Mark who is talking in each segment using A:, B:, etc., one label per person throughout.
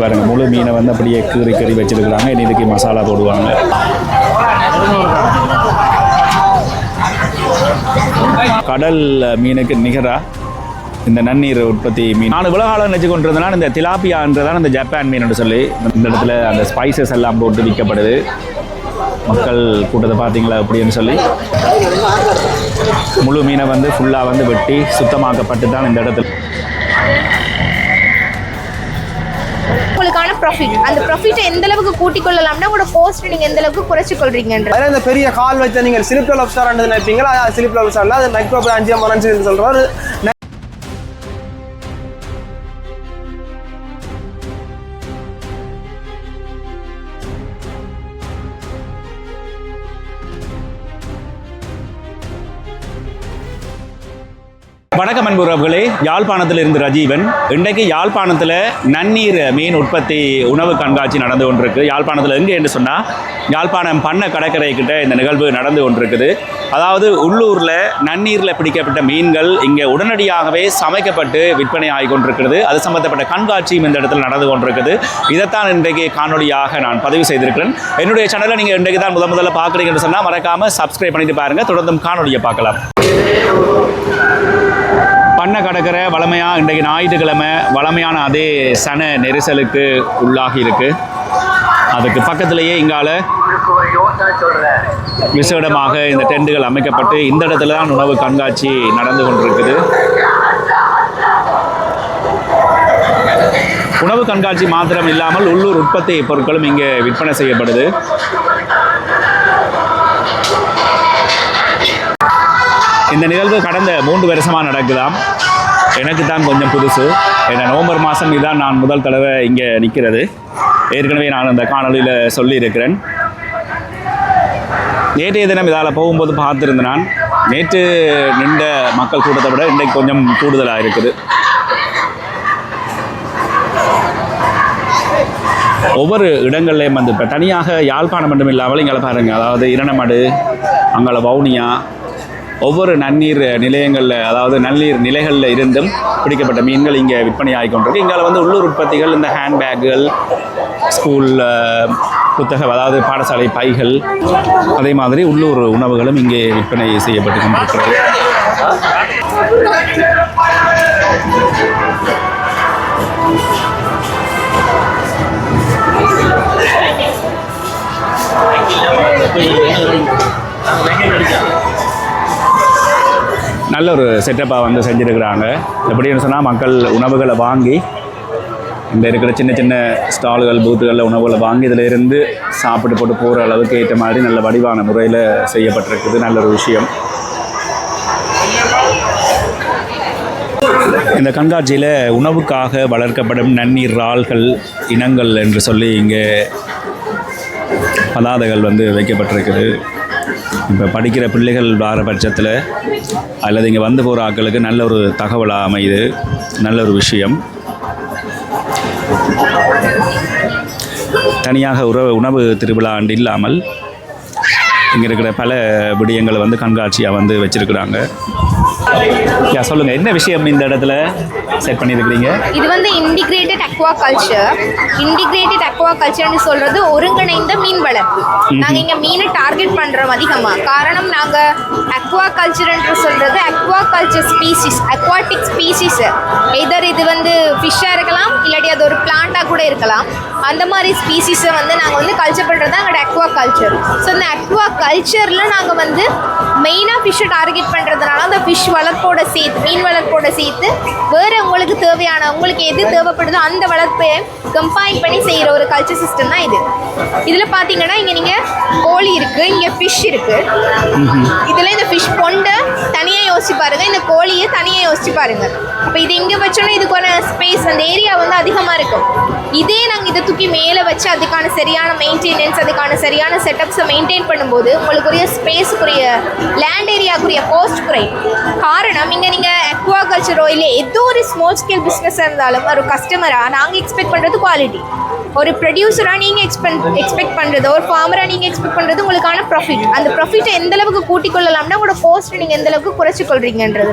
A: பாருங்கள் முழு மீனை வந்து அப்படியே கீறி கறி வச்சுருக்குறாங்க. இன்னைக்கு மசாலா போடுவாங்க. கடல் மீனுக்கு நிகராக இந்த நன்னீர் உற்பத்தி மீன். நான் உலகாலம் நினச்சி கொண்டிருந்தனால இந்த திலாப்பியான்றதான் இந்த ஜப்பான் மீன் சொல்லி. இந்த இடத்துல அந்த ஸ்பைசஸ் எல்லாம் போட்டு விற்கப்படுது. மக்கள் கூட்டத்தை பார்த்தீங்களா அப்படின்னு சொல்லி. முழு மீனை வந்து ஃபுல்லாக வந்து வெட்டி சுத்தமாக்கப்பட்டு தான் இந்த இடத்துல.
B: உங்களுக்கான ப்ராஃபிட் அந்த ப்ராஃபிட்டை எந்த அளவுக்கு கூட்டிக் கொள்ளலாம்னா உங்களோட கோஸ்ட் நீங்க எந்த அளவுக்கு குறைச்சு கொள்றீங்கன்ற
C: அதில் இந்த பெரிய கால் வச்ச நீங்கள் சிலிப் லப்ஸ்டார் நினைப்பீங்களா? அது சிலிப் லப்ஸ்டார் அது மைக்ரோ மனஞ்சு மரன்சி
A: வணக்கம் அன்புறவுகளே யாழ்ப்பாணத்தில் இருந்து ரஜீவன். இன்றைக்கு யாழ்ப்பாணத்தில் நன்னீர் மீன் உற்பத்தி உணவு கண்காட்சி நடந்து கொண்டிருக்கு. யாழ்ப்பாணத்தில் எங்கே என்று சொன்னால் யாழ்ப்பாணம் பண்ண கடற்கரை கிட்ட இந்த நிகழ்வு நடந்து கொண்டிருக்குது. அதாவது உள்ளூரில் நன்னீரில் பிடிக்கப்பட்ட மீன்கள் இங்கே உடனடியாகவே சமைக்கப்பட்டு விற்பனை ஆகி கொண்டிருக்கிறது. அது சம்பந்தப்பட்ட கண்காட்சியும் இந்த இடத்துல நடந்து கொண்டிருக்குது. இதைத்தான் இன்றைக்கு காணொலியாக நான் பதிவு செய்திருக்கிறேன். என்னுடைய சேனலை நீங்கள் இன்றைக்கு தான் முதல் முதல்ல பார்க்குறீங்கன்னு சொன்னால் மறக்காமல் சப்ஸ்கிரைப் பண்ணிட்டு பாருங்கள் தொடர்ந்தும் காணொலியை பார்க்கலாம். பண்ண கடற்கரை வளமையாக இன்றைக்கு ஞாயிற்றுக்கிழமை வளமையான அதே சன நெரிசலுக்கு உள்ளாகி இருக்கு. அதுக்கு பக்கத்திலேயே இங்கால விசேடமாக இந்த டெண்டுகள் அமைக்கப்பட்டு இந்த இடத்துல தான் உணவு கண்காட்சி நடந்து கொண்டிருக்குது. உணவு கண்காட்சி மாத்திரம் இல்லாமல் உள்ளூர் உற்பத்தி பொருட்களும் இங்கே விற்பனை செய்யப்படுது. இந்த நிகழ்வு கடந்த மூன்று வருஷமாக நடக்குதாம். எனக்கு தான் கொஞ்சம் புதுசு. ஏன்னா நவம்பர் மாதம் இதுதான் நான் முதல் தடவை இங்கே நிற்கிறது. ஏற்கனவே நான் அந்த காணொலியில் சொல்லியிருக்கிறேன். நேற்றைய தினம் இதால் போகும்போது பார்த்துருந்தேன் நான். நேற்று நின்ற மக்கள் கூட்டத்தை விட இன்றைக்கு கொஞ்சம் கூடுதலாக இருக்குது. ஒவ்வொரு இடங்கள்லையும் வந்து இப்போ தனியாக யாழ்ப்பாணம் மட்டும் இல்லாமல் இங்கே பாருங்கள் அதாவது இரணமடு அங்கே வவுனியா ஒவ்வொரு நன்னீர் நிலையங்களில் அதாவது நன்னீர் நிலைகளில் இருந்தும் பிடிக்கப்பட்ட மீன்கள் இங்கே விற்பனை ஆகி கொண்டிருக்கு. இங்கே வந்து உள்ளூர் உற்பத்திகள் இந்த ஹேண்ட்பேக்குகள் ஸ்கூல் புத்தகம் அதாவது பாடசாலை பைகள் அதே மாதிரி உள்ளூர் உணவுகளும் இங்கே விற்பனை செய்யப்பட்டு கொண்டிருக்கிறது. நல்ல ஒரு செட்டப்பாக வந்து செஞ்சுருக்கிறாங்க. எப்படின்னு சொன்னால் மக்கள் உணவுகளை வாங்கி இந்த இருக்கிற சின்ன சின்ன ஸ்டால்கள் பூத்துகளில் உணவுகளை வாங்கி இதில் இருந்து சாப்பிட்டு போட்டு போகிற அளவுக்கு ஏற்ற மாதிரி நல்ல வடிவான முறையில் செய்யப்பட்டிருக்குது. நல்ல ஒரு விஷயம். இந்த கண்காட்சியில் உணவுக்காக வளர்க்கப்படும் நன்னீர் இறால்கள் இனங்கள் என்று சொல்லி இங்கே பதாதைகள் வந்து வைக்கப்பட்டிருக்குது. இப்போ படிக்கிற பிள்ளைகள் வர பட்சத்தில் அல்லது இங்கே வந்து போகிற ஆட்களுக்கு நல்ல ஒரு தகவலாக அமையுது நல்ல ஒரு விஷயம். தனியாக உறவு உணவு திருவிழா ஆண்டு இல்லாமல் இங்கே இருக்கிற பல விடயங்களை வந்து கண்காட்சியாக வந்து வச்சுருக்குறாங்க. யா சொல்லுங்கள் என்ன விஷயம் இந்த இடத்துல? செட் பண்ணியிருக்கிறீங்க
B: இது வந்து இன்டிகிரேட்டட் அக்வா கல்ச்சர் இன்டிகிரேட்டட் அக்வா கல்ச்சர்னு சொல்றது ஒருங்கிணைந்த மீன் வளர்ப்பு. நாங்க இங்க மீனை டார்கெட் பண்றோம் அதிகமா. காரணம் நாங்க அக்வா கல்ச்சர்ன்ற சொல்றது aquaculture species aquatic species either இது வந்து ஃபிஷ்ஷாக இருக்கலாம் இல்லாட்டி அது ஒரு பிளான்ட்டாக கூட இருக்கலாம். அந்த மாதிரி ஸ்பீசிஸை வந்து நாங்கள் வந்து கல்ச்சர் பண்ணுறது தான் எங்களோட அக்வா கல்ச்சர் ஸோ இந்த அக்வா கல்ச்சரில் நாங்கள் வந்து மெயினாக ஃபிஷ்ஷை டார்கெட் பண்ணுறதுனால அந்த ஃபிஷ் வளர்ப்போட சேர்த்து மீன் வளர்ப்போட சேர்த்து வேறு உங்களுக்கு தேவையான உங்களுக்கு எது தேவைப்படுதோ அந்த வளர்ப்பை கம்பைன் பண்ணி செய்கிற ஒரு கல்ச்சர் சிஸ்டம் தான் இது. இதில் பார்த்தீங்கன்னா இங்கே நீங்கள் கோழி இருக்குது இங்கே ஃபிஷ் இருக்குது இதில் இந்த ஃபிஷ் பொண்டை தனியாக யோசிச்சு பாருங்கள் இந்த கோழியை தனியாக யோசிச்சு பாருங்கள் அப்போ இது இங்கே வச்சோன்னா இதுக்கான ஸ்பேஸ் அந்த ஏரியா வந்து அதிகமாக இருக்கும். இதே நாங்கள் இதை தூக்கி மேலே வச்சு அதுக்கான சரியான மெயின்டெனன்ஸ் அதுக்கான சரியான செட்டப்ஸை மெயின்டைன் பண்ணும்போது உங்களுக்குரிய ஸ்பேஸுக்குரிய லேண்ட் ஏரியாக்குரிய காஸ்ட் குறையும் காரணம் இங்கே நீங்கள் அக்வா கல்ச்சரோ இல்லை ஏதோ ஒரு ஸ்மால் ஸ்கேல் பிஸ்னஸாக இருந்தாலும் ஒரு கஸ்டமராக நாங்கள் எக்ஸ்பெக்ட் பண்ணுறது குவாலிட்டி ஒரு ப்ரொடியூசராக நீங்கள் எக்ஸ்பெக்ட் எக்ஸ்பெக்ட் பண்ணுறது ஒரு ஃபார்மராக நீங்கள் எக்ஸ்பெக்ட் பண்ணுறது உங்களுக்கான ப்ராஃபிட் அந்த ப்ராஃபிட்டை எந்த அளவுக்கு கூட்டிக் கொள்ளலாம்னா உங்களோட காஸ்ட் நீங்கள் எந்த அளவுக்கு குறைச்சி கொள்றீங்கன்றது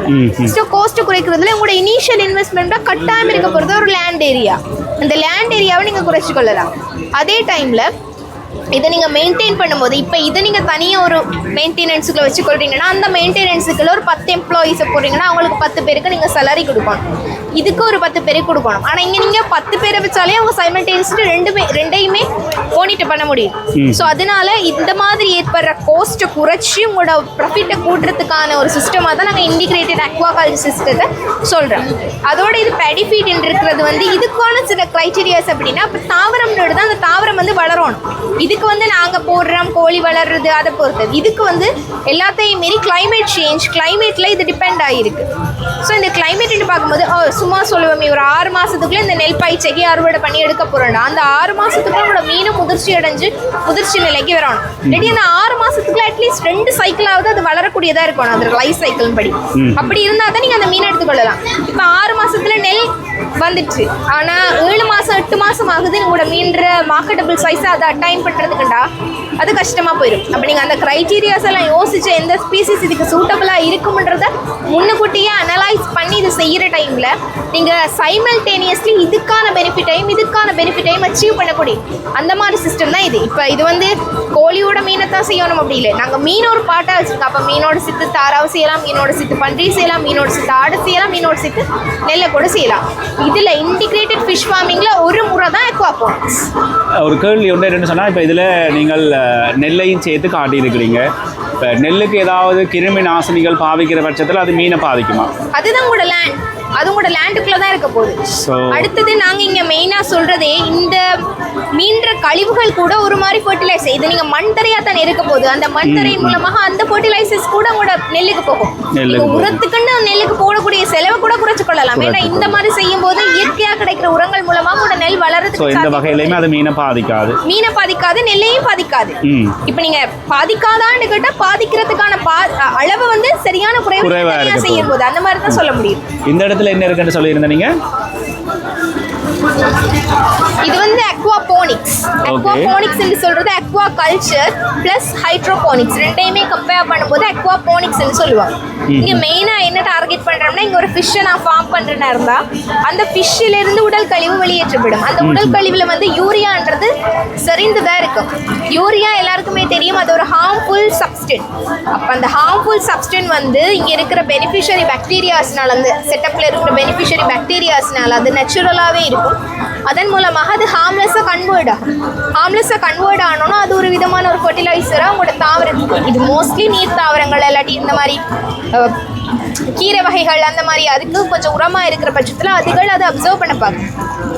B: ஸோ காஸ்ட் குறைக்கிறதுல உங்களோட இனிஷியல் இன்வெஸ்ட்மெண்ட்டாக கட்டாயம் இருக்க போகிறது ஒரு லேண்ட் ஏரியா அந்த லேண்ட் ஏரியாவை நீங்கள் குறைச்சி கொள்ளலாம் அதே டைமில் இதை நீங்கள் மெயின்டைன் பண்ணும்போது இப்போ இதை நீங்கள் தனியாக ஒரு மெயின்டெனன்ஸுக்குள்ள வச்சுக்கொள்றீங்கன்னா அந்த மெயின்டெனன்ஸுக்குள்ள ஒரு பத்து எம்ப்ளாயீஸை போடுறீங்கன்னா அவங்களுக்கு பத்து பேருக்கு நீங்கள் salary கொடுக்கணும். இதுக்கு ஒரு பத்து பேருக்கு கொடுக்கணும். ஆனால் இங்கே நீங்கள் பத்து பேரை வச்சாலே அவங்க சைமல்டேனியஸ்லி ரெண்டுமே ரெண்டையுமே மானிட்டர் பண்ண முடியும். ஸோ அதனால இந்த மாதிரி ஏற்படுற கோஸ்ட்டை குறைச்சி உங்களோட ப்ராஃபிட்டை கூட்டுறதுக்கான ஒரு சிஸ்டமாக தான் நாங்கள் இன்டிகிரேட்டட் அக்வாகல்ச்சர் சிஸ்டத்தை சொல்கிறோம் அதோட இது பெடிஃபீட் இருக்கிறது வந்து இதுக்கான சில க்ரைட்டீரியாஸ் அப்படின்னா இப்போ தாவரம்னு தான் அந்த தாவரம் வந்து வளரணும். இதுக்கு வந்து நாங்கள் போடுறோம் கோழி வளர்றது அதை பொறுத்தது இதுக்கு வந்து எல்லாத்தையும் மீறி climate சேஞ்ச் கிளைமேட்டில் இது டிபெண்ட் ஆகிருக்கு ஸோ இந்த கிளைமேட்னு பார்க்கும்போது சும்மா சொல்லுவோமே ஒரு ஆறு மாதத்துக்குள்ளே இந்த நெல் பயிற்சிக்கு அறுவடை பண்ணி எடுக்க போகிறோம்னா அந்த ஆறு மாதத்துக்குள்ள உங்களோட மீனும் முதிர்ச்சி அடைஞ்சு முதிர்ச்சி நிலைக்கு வரணும். இல்லாட்டி அந்த ஆறு மாதத்துக்குள்ள அட்லீஸ்ட் ரெண்டு சைக்கிளாவது அது வளரக்கூடியதாக இருக்கணும் அது லைஃப் சைக்கிள் படி. அப்படி இருந்தால் தான் நீங்கள் அந்த மீனை எடுத்துக்கொள்ளலாம். இப்போ ஆறு நெல் வந்துச்சு. ஆனால் ஏழு மாதம் எட்டு மாதம் ஆகுது. உங்களோட மீன்ற மார்க்கெட்டபிள் சைஸை அதை அட்டைன் பண்ணுறதுக்குண்டா அது கஷ்டமாக போயிடும் அப்போ நீங்கள் அந்த க்ரைட்டீரியாஸ் எல்லாம் யோசிச்சு எந்த ஸ்பீசிஸ் இதுக்கு சூட்டபுளாக இருக்கும்ன்றத முன்னுக்கூட்டியே அனலைஸ் பண்ணி இது செய்கிற டைமில் நீங்கள் சைமல்டேனியஸ்லி இதுக்கான பெனிஃபிட்டையும் இதுக்கான பெனிஃபிட்டையும் அச்சீவ் பண்ணக்கூடிய அந்த மாதிரி சிஸ்டம் தான் இது. இப்போ இது வந்து கோழியோட மீனை தான் செய்யணும் அப்படி இல்லை. நாங்கள் மீன் ஒரு பாட்டாக வச்சுருக்கோம். அப்போ மீனோட சித்து தாராவை செய்யலாம் மீனோட சித்து பன்றி செய்யலாம் மீனோட சித்து ஆடு செய்யலாம் மீனோட சித்து நெல்லை கூட செய்யலாம். இதில் இன்டிகிரேட்டட் ஃபிஷ் ஃபார்மிங்கில் தான் எக்வாபோன்ஸ்
A: ஒரு கேள்வி ஒன்று என்னன்னு சொன்னால் இப்போ இதில் நீங்கள் நெல்லையும் சேர்த்து காட்டியிருக்கிறீங்க. இப்போ நெல்லுக்கு ஏதாவது கிருமி நாசினிகள் பாவிக்கிற பட்சத்தில் அது மீனை பாதிக்குமா?
B: அதுதான் உங்களோட லேண்ட் அது உங்களோட லேண்டுக்குள்ள தான் இருக்க போகுது. அடுத்தது நாங்க இங்க மெயினா சொல்றதே இந்த மீன்ற கழிவுகள் கூட ஒரு மாதிரி ஃபர்டிலைசர் இது நீங்க மண் தரையா தானே இருக்க போகுது. அந்த மண் தரையின் மூலமாக அந்த ஃபர்டிலைசர்ஸ் கூட உங்களோட நெல்லுக்கு போகும். உரத்துக்குன்னு நெல்லுக்கு போடக்கூடிய செலவை கூட குறைச்சு கொள்ளலாம். ஏன்னா இந்த மாதிரி செய்யும் போது இயற்கையா கிடைக்கிற உரங்கள் மூலமா உங்களோட நெல் வளர்றதுக்கு சாத்தியம்
A: வகையிலையுமே அது மீனை பாதிக்காது.
B: மீனை பாதிக்காது நெல்லையும் பாதிக்காது. இப்போ நீங்க பாதிக்காதான்னு கேட்டா பாதிக்கிறதுக்கான அளவு வந்து சரியான
A: குறைவா
B: செய்யும் போது அந்த மாதிரி தான் சொல்ல முடியும்.
A: இந்த இடத்துல என்ன இருக்குன்னு சொல்லியிருந்தேன் நீங்கள்
B: இது வந்து அக்வாபோனிக்ஸ் அக்வாபோனிக்ஸ் என்று சொல்றது அக்வா கல்ச்சர் பிளஸ் ஹைட்ரோபோனிக்ஸ் ரெண்டையுமே கம்பேர் பண்ணும்போது அக்வாபோனிக்ஸ் சொல்லுவாங்க. இங்க மெயினா என்ன டார்கெட் பண்றோம்னா இங்க ஒரு ஃபிஷ்ஷை நான் ஃபார்ம் பண்றேன்னா இருந்தா அந்த ஃபிஷ்ஷில இருந்து உடல் கழிவு வெளியேற்றப்படும். அந்த உடல் கழிவுல வந்து யூரியான்றது செறிந்துதான் இருக்கும். யூரியா எல்லாருக்குமே தெரியும் அது ஒரு ஹார்ம்ஃபுல் சப்ஸ்டன்ட் அப்ப அந்த ஹார்ம்ஃபுல் சப்ஸ்டன்ட் வந்து இங்க இருக்கிற பெனிஃபிஷரி பாக்டீரியாஸ்னால அந்த செட்டப்ல இருக்கிற பெனிஃபிஷரி பாக்டீரியாஸ்னால அது நேச்சுரலாவே இருக்கும். அதன் மூலமாக அது ஹார்ம்லெஸ்ஸாக கன்வேர்ட் ஆகும். ஹார்ம்லெஸ்ஸாக கன்வெர்ட் ஆனோன்னா அது ஒரு விதமான ஒரு ஃபர்டிலைசராக உங்களோட தாவரத்துக்கு இது மோஸ்ட்லி நீர் தாவரங்கள் இல்லாட்டி இந்த மாதிரி கீரை வகைகள் அந்த மாதிரி அதுக்கு கொஞ்சம் உரமாக இருக்கிற பட்சத்தில் அதுகள் அதை அப்சர்வ் பண்ண பார்க்கும்.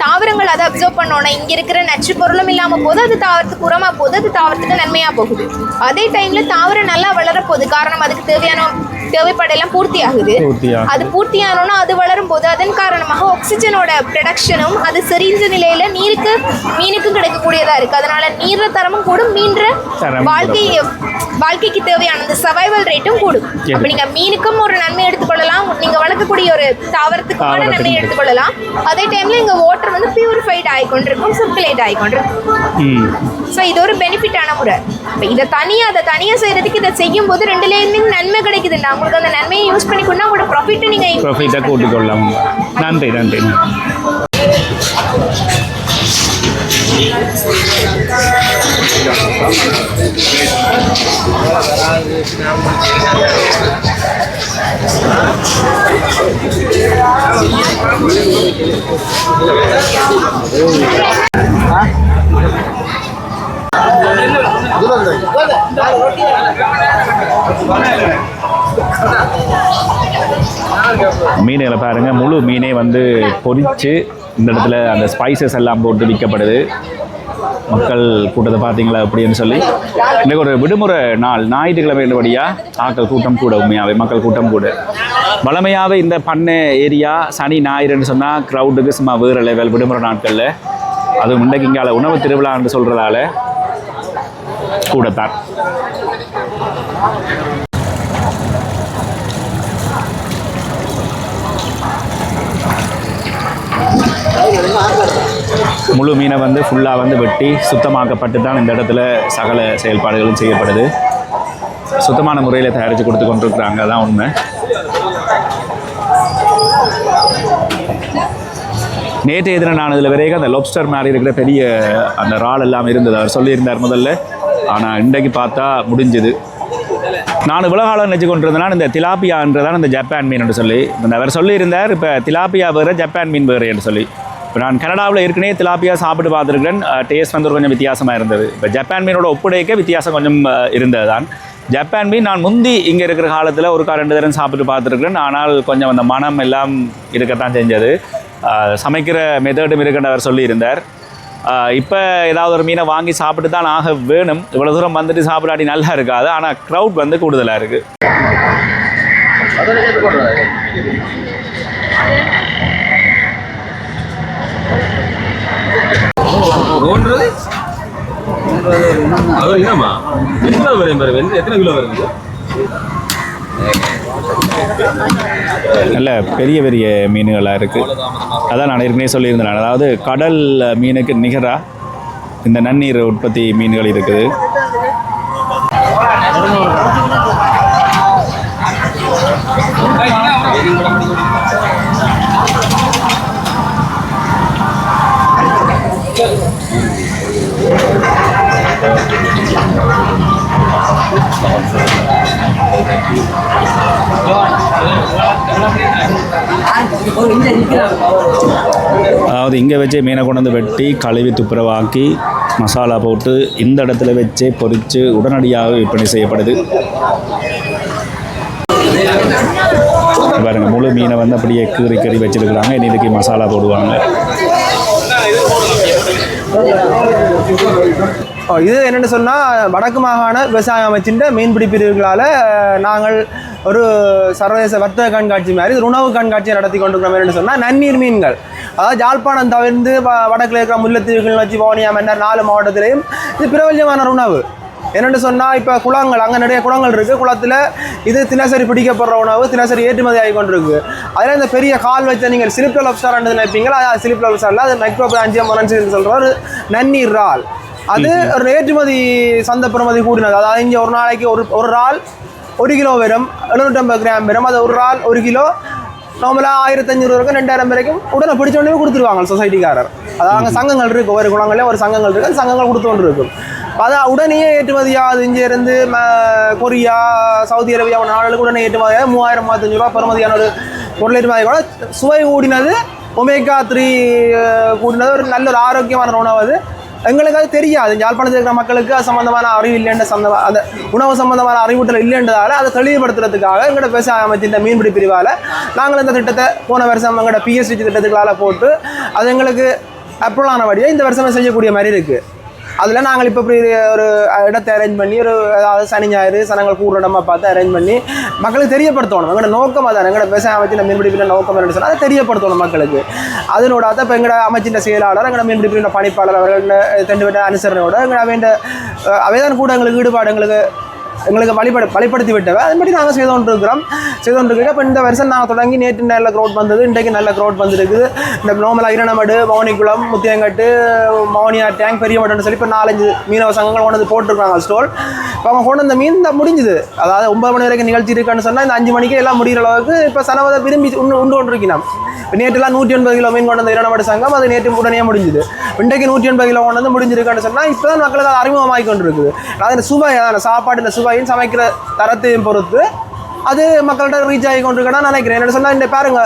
B: தாவரங்கள் அதை அப்சர்வ் பண்ணோன்னா இங்கே இருக்கிற நச்சு பொருளும் இல்லாமல் போது அது தாவரத்துக்கு உரமாக போகுது அது தாவரத்துக்கு நன்மையாக போகுது. அதே டைமில் தாவரம் நல்லா வளர போகுது காரணம் அதுக்கு தேவையான தேவைப்பாடெல்லாம் பூர்த்தி ஆகுது அது பூர்த்தியானோன்னா அது வளரும் போது அதன் காரணமாக ஆக்சிஜனோட ப்ரொடக்ஷனும் அது செறிஞ்ச நிலையில நீருக்கு மீனுக்கும் கிடைக்கக்கூடியதா இருக்கு. அதனால நீர தரமும் கூடும் மீன்ற வாழ்க்கை வாழ்க்கைக்கு தேவையான அந்த சர்வைவல் ரேட்டும் கூடும். அப்ப நீங்க மீனுக்கும் ஒரு நன்மை எடுத்துக்கொள்ளலாம் நீங்க வளர்க்கக்கூடிய ஒரு தாவரத்துக்குமான
A: தாவரத்துக்கு.
B: நன்மை எடுத்துக்கொள்ளலாம் அதே டைம்ல இங்க வாட்டர் வந்து பியூரிஃபைட் ஆகிக்கொண்டிருக்கும் சர்க்குலேட் ஆகிக்கொண்டிருக்கும். ஸோ இது ஒரு பெனிஃபிட்டான முறை. இப்போ இதை தனியாக அதை தனியாக செய்கிறதுக்கு இதை செய்யும் போது ரெண்டுலேயுமே நன்மை கிடைக்குதுண்டா உங்களுக்கு அந்த நன்மையை யூஸ் பண்ணிக்கொண்டா உங்களோட ப்ராஃபிட்டை நீங்கள்
A: ப்ரொஃபிட்டாக கூட்டிக்கொள்ளலாம். நன்றி நன்றி. மீன்களை பாருங்கள் முழு மீனே வந்து பொரிச்சு இந்த இடத்துல அந்த ஸ்பைசஸ் எல்லாம் போட்டு விற்கப்படுது. மக்கள் கூட்டத்தை பார்த்தீங்களா அப்படின்னு சொல்லி? இன்றைக்கு ஒரு விடுமுறை நாள். ஞாயிற்றுக்கிழமை என்றபடியாக ஆக்கள் கூட்டம் கூட உண்மையாகவே மக்கள் கூட்டம் கூட. வளமையாகவே இந்த பண்ணை ஏரியா சனி ஞாயிறுன்னு சொன்னால் க்ரௌடுக்கு சும்மா வேறு லெவல் விடுமுறை நாட்களில். அதுவும் இன்றைக்கு இங்கால உணவு திருவிழா என்று சொல்கிறதால கூடத்தான். முழு மீனை வந்து ஃபுல்லாக வந்து வெட்டி சுத்தமாக்கப்பட்டு தான் இந்த இடத்துல சகல செயல்பாடுகளும் செய்யப்படுது. சுத்தமான முறையில் தயாரித்து கொடுத்து கொண்டிருக்கிறாங்க. அதான் உண்மை. நேற்றைய தினம் நான் இதில் வரைக்கும் அந்த லொப்ஸ்டர் மாதிரி இருக்கிற பெரிய அந்த ரால் எல்லாம் இருந்தது. அவர் சொல்லியிருந்தார் முதல்ல. ஆனால் இன்றைக்கு பார்த்தா முடிஞ்சுது. நான் இவ்வளோ காலம் நினச்சி கொண்டிருந்தேன் இந்த திலாப்பியான்றதான் இந்த ஜப்பான் மீன் என்று சொல்லி. இந்த அவர் சொல்லியிருந்தார் இப்போ திலாப்பியா வேறு ஜப்பான் மீன் வேறு என்று சொல்லி. இப்போ நான் கனடாவில் ஏற்கனவே திலாப்பியா சாப்பிட்டு பார்த்துருக்கேன் டேஸ்ட் வந்து கொஞ்சம் வித்தியாசமாக இருந்தது. இப்போ ஜப்பான் மீனோட ஒப்புடைக்க வித்தியாசம் கொஞ்சம் இருந்தது தான் ஜப்பான் மீன் நான் முந்தி இங்கே இருக்கிற காலத்தில் ஒரு ரெண்டு தரம் சாப்பிட்டு பார்த்துருக்கேன் ஆனால் கொஞ்சம் அந்த மனம் எல்லாம் இருக்கத்தான் செஞ்சது. சமைக்கிற மெத்தடும் இருக்குன்னு அவர் சொல்லியிருந்தார். இப்போ ஏதாவது ஒரு மீனை வாங்கி சாப்பிட்டு தான் ஆக வேணும். இவ்வளோ தூரம் வந்துட்டு சாப்பிடாட்டி நல்லா இருக்காது. ஆனால் க்ரௌட் வந்து கூடுதலாக இருக்குது
D: ஓன்றது அது என்னம்மா? எத்தனை வரும் பாரு எத்தனை கிலோ வருது
A: நல்ல பெரிய பெரிய மீன்களாக இருக்குது அதான் நான் ஏற்கனவே சொல்லியிருந்தேன். அதாவது கடல் மீனுக்கு நிகராக இந்த நன்னீர் உற்பத்தி மீன்கள் இருக்குது. அதாவது இங்கே வச்சே மீனை கொண்டு வந்து வெட்டி கழுவி துப்புரவாக்கி மசாலா போட்டு இந்த இடத்துல வச்சே பொரித்து உடனடியாக விற்பனை செய்யப்படுது. பாருங்கள் முழு மீனை வந்து அப்படியே கீறி கறி வச்சிருக்கிறாங்க. இனி இதுக்கு மசாலா போடுவாங்க.
C: இது என்னென்னு சொன்னால் வடக்கு மாகாண விவசாய அமைச்சின் மீன்பிடி பிரிவுகளால் நாங்கள் ஒரு சர்வதேச வர்த்தக கண்காட்சி மாதிரி ஒரு உணவு கண்காட்சியை நடத்தி கொண்டிருக்கிறோம் என்னென்னு சொன்னால் நன்னீர் மீன்கள். அதாவது ஜாழ்ப்பாணம் தவிர்த்து வடக்குல இருக்கிற முல்லைத்தீவுகள் வச்சு பவனியா மன்னர் நாலு மாவட்டத்திலையும் இது பிரபல்யமான உணவு. என்னென்னு சொன்னால் இப்போ குளங்கள் அங்கே நிறைய குளங்கள் இருக்குது குளத்தில் இது தினசரி பிடிக்கப்படுற உணவு தினசரி ஏற்றுமதி ஆகி கொண்டிருக்கு. அதில் இந்த பெரிய கால் வச்ச நீங்கள் சிலிப்டல் லப்ஸ்டார் நினைப்பீங்களா? அது சிலிப்டல் லப்ஸ்டாரில் அது மைக்ரோ அஞ்சியம் மொரன்சி சொல்கிற ஒரு நன்னீர் இறால். அது ஒரு ஏற்றுமதி சந்தை பெறுமதி கூடினது. அதாவது இங்கே ஒரு நாளைக்கு ஒரு ஒரு இறால் ஒரு கிலோ வரும் எழுநூற்றம்பது கிராம் வரும் அது ஒரு ஆள் ஒரு கிலோ நார்மலாக ஆயிரத்தஞ்சூறு வரைக்கும் ரெண்டாயிரம் வரைக்கும் உடனே பிடிச்சோடனே கொடுத்துருவாங்க சொசைட்டிக்காரர் அதாவது அங்கே சங்கங்கள் இருக்குது ஒவ்வொரு குளங்களையும் ஒரு சங்கங்கள் இருக்குது சங்கங்கள் கொடுத்து கொண்டு இருக்கும் அது உடனே ஏற்றுமதியாக அது இங்கேருந்து கொரியா சவுதி அரேபியா போன்ற நாடுகளுக்கு உடனே ஏற்றுமதியாக மூவாயிரம் மூவாயிரத்தஞ்சு ரூபா பெறுமதியான ஒரு பொருள் ஏற்றுமதி கூட சுவை கூடினது ஒமேகா த்ரீ கூடினது ஒரு நல்ல ஒரு ஆரோக்கியமான உணவு அது எங்களுக்கு அது தெரியாது. யாழ்ப்பாணத்தில் இருக்கிற மக்களுக்கு அது சம்பந்தமான அறிவு இல்லைன்ற சம்மந்த அந்த உணவு சம்மந்தமான அறிவூட்டல் இல்லைன்றதால அதை தெளிவுபடுத்துறதுக்காக எங்களோட விவசாய அமைச்சின் மீன்பிடி பிரிவால் நாங்கள் இந்த திட்டத்தை போன வருஷம் எங்களோட பிஎஸ்டி திட்டத்துக்களால் போட்டு அது எங்களுக்கு அப்ரூவல் வழியாக இந்த வருஷமே செய்யக்கூடிய மாதிரி இருக்குது அதில் நாங்கள் இப்போ இப்படி ஒரு இடத்தை அரேஞ்ச் பண்ணி ஒரு அதாவது சனி ஞாயிறு சனங்கள் கூடுற இடமா பார்த்து அரேஞ்ச் பண்ணி மக்களுக்கு தெரியப்படுத்தணும். எங்களோட நோக்கம் அதான் எங்களோட விவசாய அமைச்சின் மீன்பிடிப்பில் நோக்கம் என்னன்னு சொன்னால் அதை தெரியப்படுத்தணும் மக்களுக்கு. அதனோட அதை இப்போ எங்களோட அமைச்சின் செயலாளர் எங்களோட மீன்பிடிப்பின் பணிப்பாளர் அவர்கள் ரெண்டு பேர் அனுசரணையோட எங்களை வேண்ட அவைதான் கூட எங்களுக்கு ஈடுபாடு எங்களுக்கு எங்களுக்கு வழிபட வழிபடுத்தி விட்டவை அதன்படி நாங்கள் செய்து கொண்டிருக்கிறோம். செய்து கொண்டு இப்போ இந்த வருஷம் நாங்கள் தொடங்கி நேற்று நல்ல க்ரோட் வந்தது. இன்றைக்கு நல்ல க்ரோட் வந்துருக்குது. இந்த நோமலா இரணமடு மௌனிக்குளம் முத்தியங்கட்டு மௌனியா டேங்க் பெரிய மட்டம்னு சொல்லி இப்போ நாலஞ்சு மீனவ சங்கங்கள் கொண்டு வந்து போட்டிருக்காங்க ஸ்டோல் இப்போ அவங்க கொண்டு வந்த மீன் இந்த முடிஞ்சுது. அதாவது ஒன்பது மணி வரைக்கும் நிகழ்ச்சி இருக்குன்னு சொன்னால் இந்த அஞ்சு மணிக்கு எல்லாம் முடிகிற அளவுக்கு இப்போ சனவதை விரும்பி உண்டு உண்டு கொண்டு இப்போ நேற்றுலாம் நூற்றி ஒன்பது கிலோ மீன் கொண்டு வந்த இரணமடு சங்கம். அது நேற்று உடனே முடிஞ்சுது. இன்றைக்கு நூற்றி எண்பது கிலோ கொண்டு வந்து முடிஞ்சிருக்கான்னு சொன்னால் இப்போ தான் மக்களுக்கு அது அறிமுகமாகி கொண்டு இருக்குது அதாவது சுவை இந்த சுப சுவையும் சமைக்கிற தரத்தையும் பொறுத்து அது மக்கள்கிட்ட ரீச் ஆகி கொண்டிருக்கேன்னு நினைக்கிறேன். என்ன சொன்னால் இந்த பாருங்க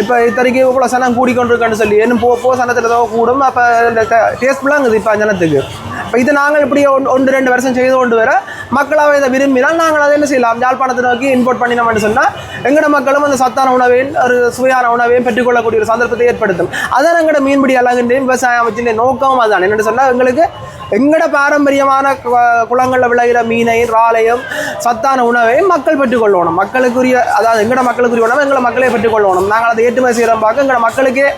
C: இப்போ இத்தனைக்கு இவ்வளோ சனம் கூடி கொண்டிருக்கான்னு சொல்லி இன்னும் போக போக சனத்தில் ஏதோ கூடும் அப்போ இந்த டேஸ்ட்ஃபுல்லாக இருக்குது இப்போ ஜனத்துக்கு இப்போ இது நாங்கள் இப்படி ஒன்- ஒன்று ரெண்டு வருஷம் செய்து கொண்டு வர மக்களாக இதை விரும்பினால் நாங்கள் அதை என்ன செய்யலாம்? யாழ்ப்பாணத்தை நோக்கி இம்போர்ட் பண்ணினோம்னு சொன்னால் எங்களோட மக்களும் அந்த சத்தான உணவையும் ஒரு சுவையான உணவையும் பெற்றுக்கொள்ளக்கூடிய ஒரு சந்தர்ப்பத்தை ஏற்படுத்தும். அதான் எங்களோட மீன்பிடி அழகுன்றையும் விவசாய அமைச்சின் நோக்கமும் அதுதான். என்னென்னு சொன்னால் எங்களுக்கு எங்கட பாரம்பரியமான கு- குளங்கள்ல விளைகிற மீனையும் இறாலையும் சத்தான உணவையும் மக்கள் பெற்றுக்கொள்ளணும். மக்களுக்குரிய அதாவது எங்கட மக்களுக்குரிய உணவை எங்களை மக்களே பெற்றுக்கொள்ளணும். நாங்கள் அதை ஏற்றுமதி செய்கிறோம் பார்க்க எங்களோட மக்களுக்கே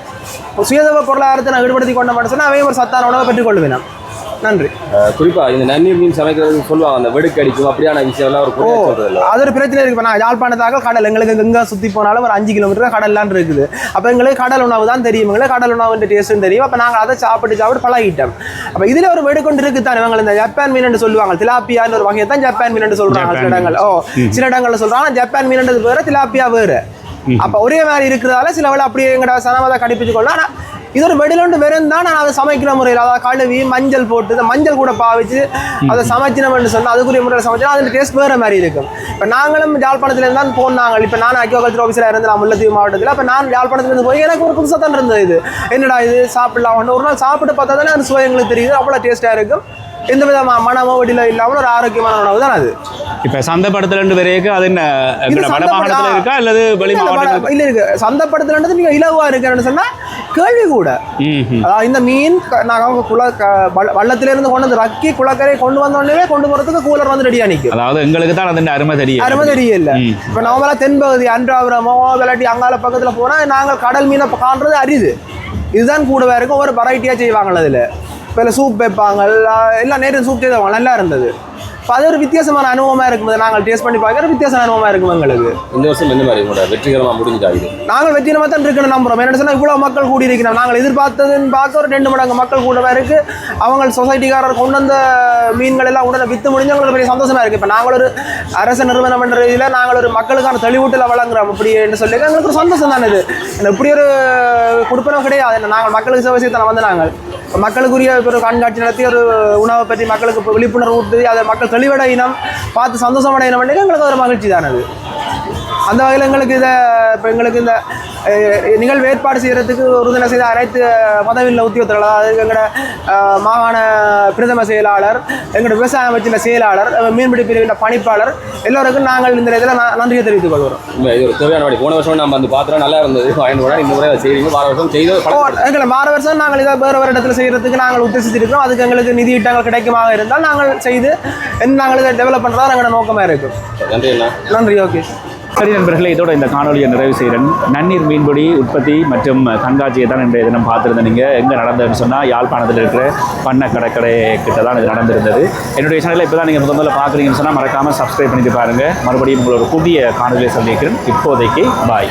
C: சுயதவ பொருளாதாரத்தை நான் ஈடுபடுத்தி கொண்ட சொன்னால் அவையும் ஒரு சத்தான உணவை பெற்றுக்கொள்வேன் நன்றி.
D: அஹ் குறிப்பா இந்த நன்னீர் மீன் சமைக்கிறதுக்கு சொல்லுவாங்க அந்த வெடுக்கடிக்கும் அப்படியான விஷயம் எல்லாம் ஒரு சொல்றது
C: அது ஒரு பிரச்சனை இருக்கு. இப்போ நான் யாழ்ப்பாணத்தாக கடல் எங்களுக்கு எங்கே சுற்றி போனாலும் ஒரு அஞ்சு கிலோமீட்டர் கடல்லாம் இருக்குது. அப்போ எங்களுக்கு கடல் உணவு தான் தெரியும். எங்களுக்கு கடல் உணவுன்ற டேஸ்ட்டும் தெரியும். அப்போ நாங்கள் அதை சாப்பிட்டு சாப்பிட்டு பழகிட்டோம். அப்போ இதில் ஒரு வெடு கொண்டு இருக்கு தானே இவங்க இந்த ஜப்பான் மீன் சொல்லுவாங்க. திலாப்பியான்னு ஒரு வகையை தான் ஜப்பான் மீன் சொல்றாங்க. சில இடங்கள். ஓ சில இடங்கள்ல சொல்றாங்க ஜப்பான் மீன்ன்றது வேற திலாப்பியா வேறு. அப்போ ஒரே மாதிரி இருக்கிறதால சில வேளை அப்படியே எங்கட சனமதை கடிப்பிச்சு கொள்ள ஆனால் இது ஒரு வெடிலோண்டு வெறும் தான் நான் அதை சமைக்கிற முறையில் அதாவது கழுவி மஞ்சள் போட்டு இந்த மஞ்சள் கூட பாவிச்சு அதை சமைச்சினோம்னு சொன்னால் அதுக்குரிய முறையில் சமைச்சா அதில் டேஸ்ட் வேறு மாதிரி இருக்கும் இப்போ நாங்களும் யாழ்ப்பாணத்துலேருந்து தான் போனாங்க இப்போ நான் அக்வாகல்ச்சர் ஆஃபீஸராக இருந்து நான் முல்லத்தீவு மாவட்டத்தில் அப்போ நான் யாழ்ப்பாணத்துலேருந்து போய் எனக்கு ஒரு புதுசாக தான் இருந்தது இது என்னடா இது சாப்பிடலாம் ஒரு நாள் சாப்பிட்டு பார்த்தா தானே அது சுவை எங்களுக்கு தெரியுது அவ்வளோ டேஸ்ட்டாக இருக்கும் எந்த விதமான மனமோ வெடிலோ இல்லாமல் ஒரு ஆரோக்கியமான உணவு தான் அது
A: இப்போ சந்தைப்படுத்தல் ரெண்டு பேருக்கு அது என்ன எங்கட வட மாகாணத்தில் இருக்கா அல்லது வெளி மாவட்டத்தில்
C: இல்ல இருக்கு சந்தைப்படுத்தலன்றது நீங்க இலவா இருக்குன்னு சொன்னா கேள்வி கூட இந்த மீன் க- நாங்க குள வள்ளத்திலிருந்து கொண்டு வந்து ரக்கி குளக்கரை கொண்டு வந்த உடனே கொண்டு போறதுக்கு கூலர் வந்து ரெடியா நிக்கும்.
A: அதாவது எங்களுக்கு தான் அதன் அருமை தெரியும்
C: அருமை தெரியல. இப்ப நார்மலா தென்பகுதி அன்றாபுரமோ விளாட்டி அங்கால பக்கத்துல போனா நாங்கள் கடல் மீனை காண்றது அரிது. இதுதான் கூடவே இருக்கும் ஒரு வெரைட்டியா செய்வாங்க அதுல. இப்போ சூப் வைப்பாங்க எல்லாம் நேற்று சூப் செய்வாங்க நல்லா இருந்தது. இப்போ அது ஒரு வித்தியாசமான அனுபவமா இருக்கும் நாங்கள் டேஸ்ட் பண்ணி பார்க்குற வித்தியாசமான அனுபவமா இருக்கும் எங்களுக்கு.
D: இந்த வருஷம் எந்த மாதிரி உங்களோட வெற்றிகரமா முடிஞ்சுட்டா இது?
C: நாங்கள் வெற்றினமாக தான் இருக்கணும் நம்புறோம். என்ன சொன்னால் இவ்வளோ மக்கள் கூடி இருக்கிறோம். நாங்கள் எதிர்பார்த்ததுன்னு பார்க்க ஒரு ரெண்டு மடங்கு மக்கள் கூடவே இருக்கு. அவங்க சொசைட்டிக்காரர் கொண்டு வந்த மீன்கள் எல்லாம் உடனே வித்து முடிஞ்சு எங்களுக்கு பெரிய சந்தோஷமா இருக்கு. இப்போ நாங்கள் ஒரு அரசு நிறுவனம் என்ற இதில் நாங்கள் ஒரு மக்களுக்கான தெளிவூட்டில் வழங்குறோம். அப்படி என்று சொல்லி எங்களுக்கு ஒரு சந்தோஷம் தானே இது. என்ன இப்படி ஒரு கொடுப்பனம் கிடையாது. என்ன நாங்கள் மக்களுக்கு சேவை செய்ய வந்து நாங்கள். மக்களுக்குரிய ஒரு கண்காட்சி நடத்தி ஒரு உணவை பற்றி மக்களுக்கு விழிப்புணர்வு ஊட்டி அதை மக்கள் தெளிவடையினம் பார்த்து சந்தோஷமடையினம் எங்களுக்கு ஒரு மகிழ்ச்சி தானது அந்த வகையில் எங்களுக்கு இதை இப்போ எங்களுக்கு இந்த நிகழ்வு ஏற்பாடு செய்கிறதுக்கு உறுதுணை செய்த அனைத்து பதவியில் உத்தியோகத்தர்கள் அதாவது எங்களோட மாகாண பிரதம செயலாளர் எங்களோட விவசாய அமைச்சின் செயலாளர் மீன்பிடி பிரிவின் பணிப்பாளர் எல்லோருக்கும் நாங்கள் இந்த இதில் நன்றியை தெரிவித்துக் கொள்கிறோம்.
D: இது ஒரு தேவையான வழி. போன வருஷம் நம்ம வந்து பார்த்தோம் நல்லா இருந்தது. போனா இந்த முறை அதை செய்றீங்க. வார வருஷம் செய்து
C: எங்களை மாற வருஷம் நாங்கள் இதை வேறு வேறு இடத்துல செய்கிறதுக்கு நாங்கள் உத்தேசித்திருக்கிறோம். அதுக்கு எங்களுக்கு நிதியீட்டங்கள் கிடைக்குமாக இருந்தால் நாங்கள் செய்து நாங்கள் இதை டெவலப் பண்ணுறதா எங்களோட நோக்கமாக இருக்கும்.
D: நன்றி
C: நன்றி ஓகே.
A: சரி நண்பர்களே இதோட இந்த காணொலியை நிறைவு செய்கிறேன். நன்னீர் மீன்பிடி உற்பத்தி மற்றும் கண்காட்சியை தான் இன்றைய தினம் பார்த்துருந்தேன். நீங்கள் எங்கே நடந்ததுன்னு சொன்னால் யாழ்ப்பாணத்தில் இருக்கிற பண்ண கடற்கரை கிட்ட தான் இது நடந்திருந்தது. என்னுடைய சேனலில் இப்போ தான் நீங்கள் முதல்ல பார்க்குறீங்கன்னு சொன்னால் மறக்காமல் சப்ஸ்கிரைப் பண்ணிட்டு பாருங்கள் மறுபடியும் உங்களோட புதிய காணொலியை சந்திக்கிறேன். இப்போதைக்கு பாய்